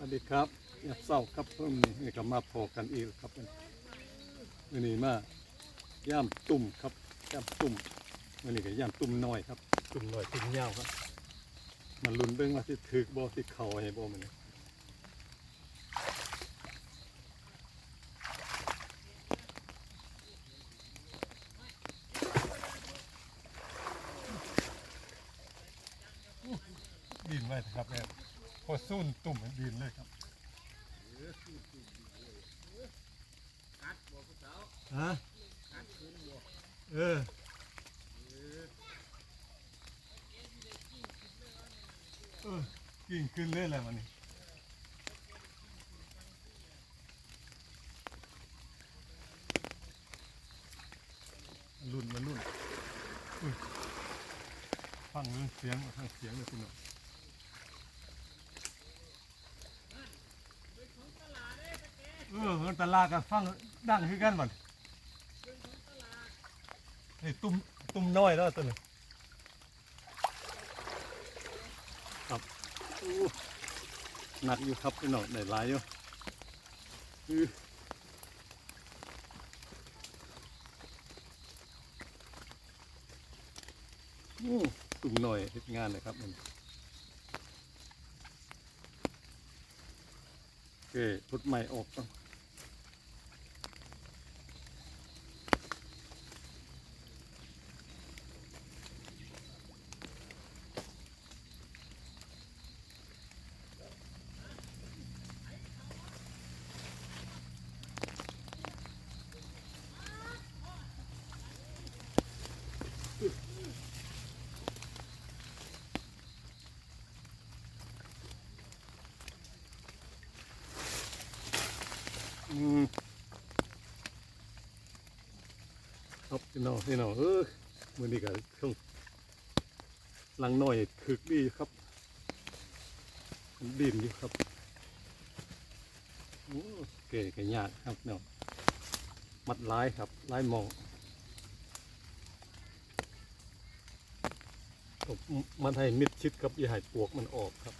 สวัสดีครับอยากเศร้าครับเพิ่มนี่ก็มาพอกันอีกแล้วครับวันนี้มาย่ามตุ่มครับย่ามตุ่มวันนี้ก็ย่ามตุ่มน้อยครับ ตุ่มน้อยตุ่มยาวครับ มันลุ้นเบิ่งว่าที่ถือบ่ที่เข่าให้บ่มันนี่ดินไว้นะครับแม่ พอสู้นตุ่มมันดินเลยครับฮะเออเออกิ่งขึ้นเลยแหละมันนี่มันรุ่นมันรุ่นอุ้ยฟังเรื่องเสียงฟังเสียงเลยพี่น้อง เออมันตลาดกันฟังดังคือกันมันนี่ตุ้มตุ้มน้อยแล้วตัวนี้อู้หนักอยู่ครับพี่น้องได้หลายอยู่อื้ออู้ตุ่มหน่อยเฮ็ดงานเลยครับมันโอเคพุดใหม่ออกก่อน พี่น้องพี่น้องเออมือนี้ก็ช่วงลังหน่อยถึกดีครับดินอยู่ครับโอ้เก๋กันยากครับเนาะมัดลายครับลายหมองมันให้มิดชิดกับอย่าให้ปวกมันออกครับ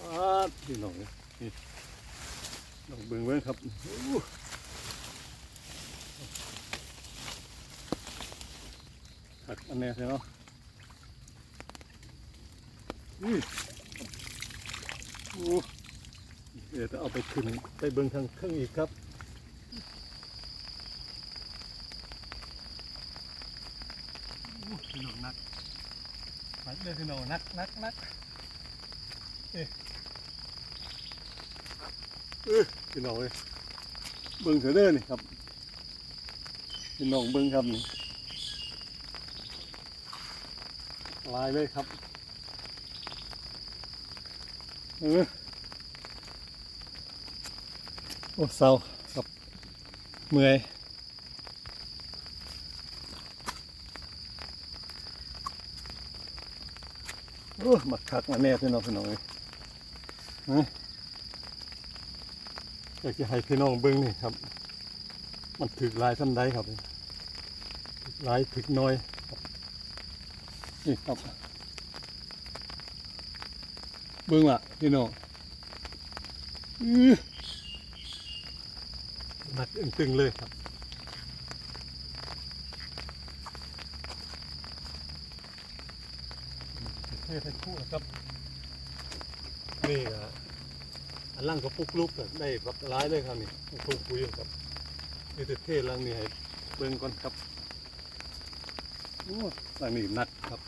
อาพี่น้องนี่ลองเบิ่งเบิ่งครับ อู้ขัดอันนี้ใช่เนาะนี่โอ้เดี๋ยวจะเอาไปขึ้นไปเบิ่งทางเครื่องอีกครับอู้พี่น้องนักนักเลยพี่น้องนักนักนักเออพี่น้องเอ้ยเบิ้งเถอะเด้อนี่ครับพี่น้องเบิ้งครับนี่ ลายเลยครับเออโอ้เศร้าครับเมื่อยโอ้มาคักมาแน่พี่น้องพี่น้องเอ้ยอยากจะให้พี่น้องเบิ้งนี่ครับ มันถึกลายทำได้ครับลายถึกน้อย นี่ครับเบิ้งอะพี่น้องอื้อหนักตึงเลยครับเทศให้คู่นะครับ นี่อะอันล่างก็ปุกลุกได้แบบร้ายเลยครับนี่ถูกคุยครับนี่เทศล่างนี่ให้เบิ่งก่อนครับโอ้ล่างนี่นักครับ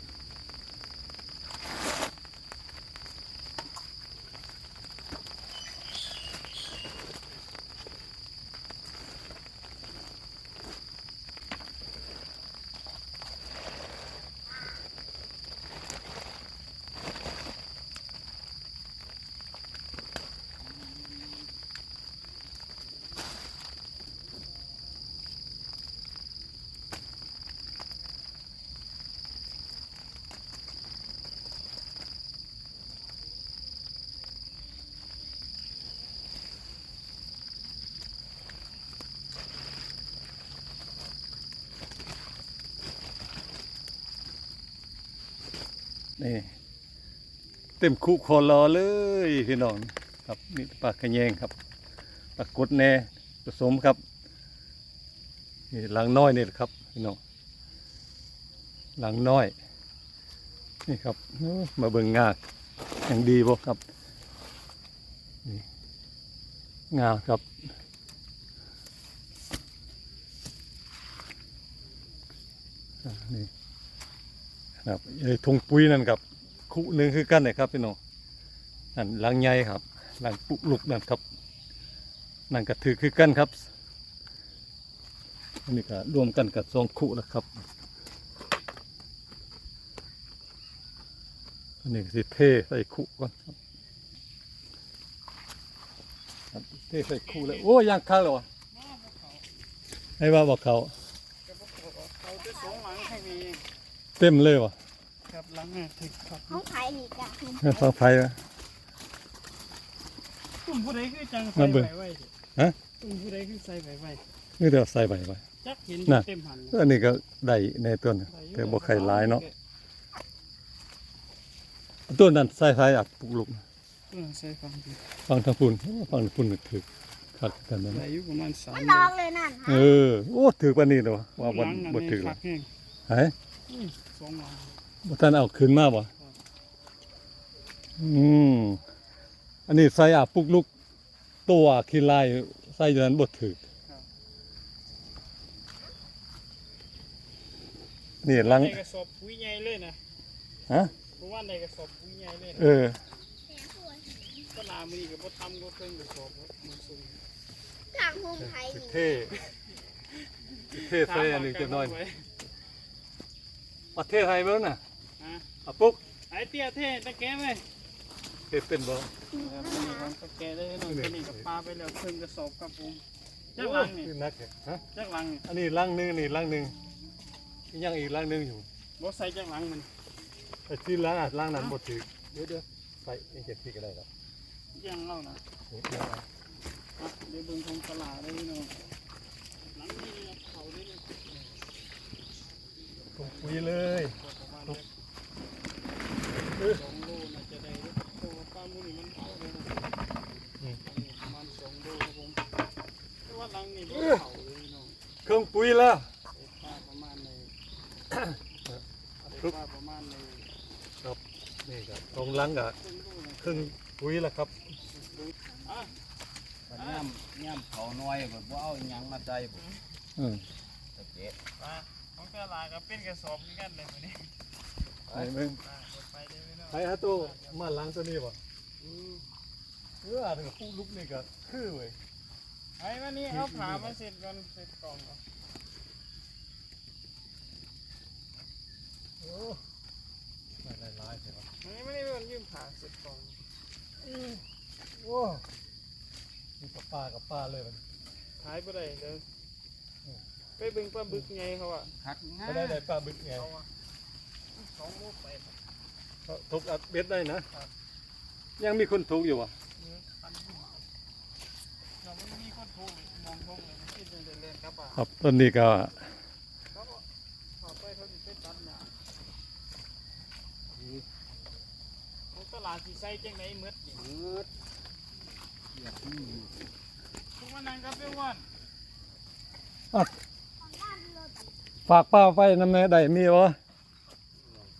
นี่เต็มคุกคอรอเลยพี่น้องครับนี่ปลากระแยงครับปลากดแน่ผสมครับนี่หลังน้อยนี่แหละครับพี่น้องหลังน้อย นี่ครับมาเบิ่งงาอย่างดีบ่ครับนี่งาครับนี่ ครับไอ้ทงปุ๋ยนั่นครับคู่หนึ่งคือกันเลยครับพี่น้องนั่นหลังใหญ่ครับหลังปุกลุกนั่นครับนั่นก็ถือคือกันครับอันนี้ก็รวมกันกับสองคู่นะครับอันนี้สิเทใส่คู่ก่อนครับเทใส่คู่เลยโอ้ยางข้าเลยวะให้ว่าบอกเขาจะสองหลังให้มี เต็มเลยวะครับหลังอะถึงครับห้องไผ่นี่จ้ะฟังไฟวะตุ่มผู้ใดคือจังมาใส่เบิ่งใบไว้ดิฮะตุ่มผู้ใดคือใส่ใบไว้นี่เดี๋ยวใส่ใบไว้จักเห็นน่ะเต็มหันอันนี้ก็ได้ในต้นแต่บ่ใครหลายเนาะต้นนั้นใส่ไฟอัดปลูกลูกเออใส่ฟังดิฟังทางพุ่นฟังทางพุ่นก็ถือคักกันนั่นใส่อยู่ประมาณสามมันเดืลออนงเลยนั่นเออโอ้ถือปานนี้เด้อวะว่าบ่หลังนั่นบ่นี่ถือคักแห้งไหนอุ้ย สองหลังบ่ทันเอาขึ้นมาบ่อืมอันนี้ใส่อัดปลูกลูกตัวขี้ลายใส่อยู่นั้นบ่ถือนี่หลังในกระสอบปุ๋ยใหญ่เลยนะฮะเพราะว่าในกระสอบปุ๋ยใหญ่เลยนะเออก็นามือกับบ่ทำก็เพิ่งกระสอบมือสูงทางห้องไผ่นี่เท่เท่ใส่อันนี้จะน้อยไว้ ประเทศไทยเบิ่งน่ะฮะอะปุ๊กไอ้เตี้ยเท่ตะแกไหมเฮ็ดเป็นบ่ครับนี่ครับตะแกเลยหน่อยตัวนี้กับปลาไปแล้วเพิ่งกระสอบครับผมจักหลังนี่คือนักแท้ฮะจักหลังนี่อันนี้ลังหนึงนี่ลังหนึงอีกยังอีกลังหนึงอยู่บ่ใส่จักหลังมันไอ้ที่ลังอะลังนั้นบ่ถือเดี๋ยวเดี๋ยวใส่ไอ้เฮ็ดที่ก็ได้แล้วยังเล่านะนี่เอาอะเดี๋ยวเบิ่งของตลาดได้พี่น้องหลังนี้เนี่ยเขาได้เลย ถุงปุ๋ยเลยประมาณเสองโลน่าจะได้เลยเพราะว่าปลาหมูนี่มันเอาเลยนะประมาณสองโลครับผมแต่ว่าหลังนี่บ่เขาเลยพี่น้องเครื่องปุ๋ยแล้วใส่ปลาประมาณในใส่ปลาประมาณในนี่ก็ตรงลังก็ครึ่งโลนะครึ่งปุ๋ยแล้วครับอะมันย่ำย่ำเขาน้อยแบบว่าเอาอิหยังมาใส่ผมอืมตะ เกียบปลาของตลาดก็เป็นกระสอบเหมือนกันเลยมื้อนี้ไอ้เบิ่งปลาเปิดไปเลยพี่น้องไอ้ฮะตัวมาล้างตัวนี้บ่เอออันนี้ก็ผู้ลุกนี่ก็คือเว้ยไอ้วันนี้เอาผามาเสร็จก่อนเสร็จกล่องก่อนโอ้ได้หลายๆใช่ปะวันนี้ไม่ได้โดนยืมผาเสร็จกล่องโอ้มีกับปลากับปลาเลยมันหายไปเลยเดี๋ยว ไปเบึงปลาบึกไงเขาอะคักง่าก็ได้ได้ปลาบึกไงเขาอะสองโมกไปครับก็ทุกอัดเบ็ดได้นะ ยังมีคนทุกอยู่วะเนื้อปันหัวเราไม่มีคนโทรเลยมองทงเลยไม่คิดเลยเล่นครับอะครับต้นนี้ก็เขาบอกขอไปเขาจะไปตัดหญ้าของตลาดสีใส่จังไหนเมืดนี่มืดเกียบนี่ทุกวันนั้นครับเพื่อนวัน ฝากป้าไปน้ำแม่ได้มีวะ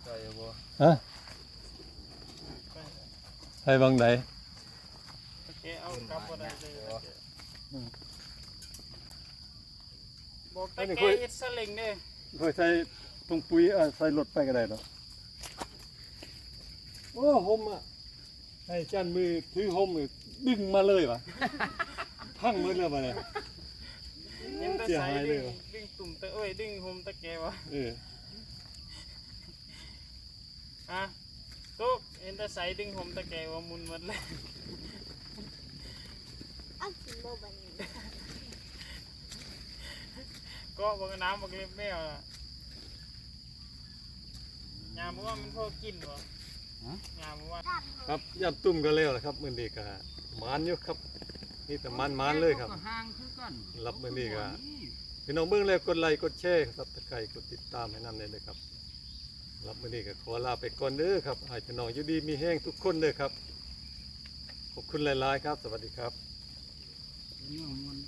ใส่บ่ฮะไปใส่บางใดตะแกเอากลับบ่ได้เลยตะแกบอกตะแกเฮ็ดสลิงเด้เคยใส่ตรงปุ๋ยเอ่อใส่รถไปก็ได้เนาะโอ้หมอะให้จันมือถือหมนี่ดึงมาเลยวะพังหมืดเลยมาเนี่ยเห็นแตะเสียใส่หายเลดึยงวะดึง ตุ่มตะเอ้ยดึงโฮมตะแกวะเออฮะตุ๊กเห็นแตะใส่ดึงโฮมตะแกวะมุนหมดเลยเอากินโบบันนี้ก็บอกน้ำบอกเล็บแมวน่ะยามบอกว่ามันพอกินบ่ยามบอกว่าครับย่ำตุ้มก็แล้วนะครับมื้อนี้ก็หมานอยู่ครับนี่แต่มันมันๆเลยครับก็ห่างคือกันรับมื้อนี้ก็ พี่น้องเบิ่งแล้วกดไลค์กดแชร์ครับตะไคร้กดติดตามให้นำเลยนะครับรับมือนี้ก็ขอลาไปก่อนเด้อครับให้พี่น้องอยู่ดีมีแห้งทุกคนเด้อครับ ขอบคุณหลาย ๆ ครับ สวัสดีครับเนื้อมัน